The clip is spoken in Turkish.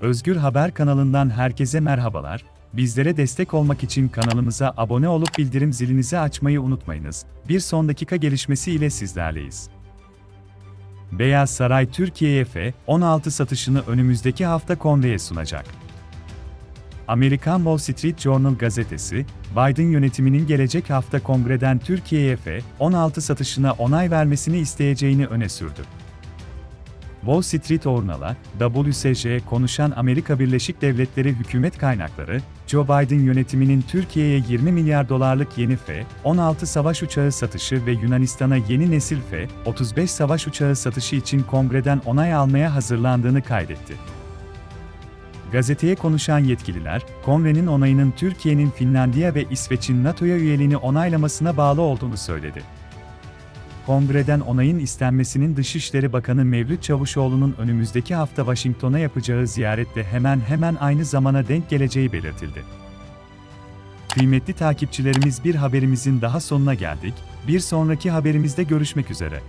Özgür Haber kanalından herkese merhabalar. Bizlere destek olmak için kanalımıza abone olup bildirim zilinizi açmayı unutmayınız. Bir son dakika gelişmesi ile sizlerleyiz. Beyaz Saray Türkiye'ye F-16 satışını önümüzdeki hafta kongreye sunacak. Amerikan Wall Street Journal gazetesi, Biden yönetiminin gelecek hafta kongreden Türkiye'ye F-16 satışına onay vermesini isteyeceğini öne sürdü. Wall Street Journal'a, WSJ konuşan Amerika Birleşik Devletleri hükümet kaynakları, Joe Biden yönetiminin Türkiye'ye 20 milyar dolarlık yeni F-16 savaş uçağı satışı ve Yunanistan'a yeni nesil F-35 savaş uçağı satışı için kongreden onay almaya hazırlandığını kaydetti. Gazeteye konuşan yetkililer, kongrenin onayının Türkiye'nin Finlandiya ve İsveç'in NATO'ya üyeliğini onaylamasına bağlı olduğunu söyledi. Kongreden onayın istenmesinin Dışişleri Bakanı Mevlüt Çavuşoğlu'nun önümüzdeki hafta Washington'a yapacağı ziyarette hemen hemen aynı zamana denk geleceği belirtildi. Kıymetli takipçilerimiz bir haberimizin daha sonuna geldik. Bir sonraki haberimizde görüşmek üzere.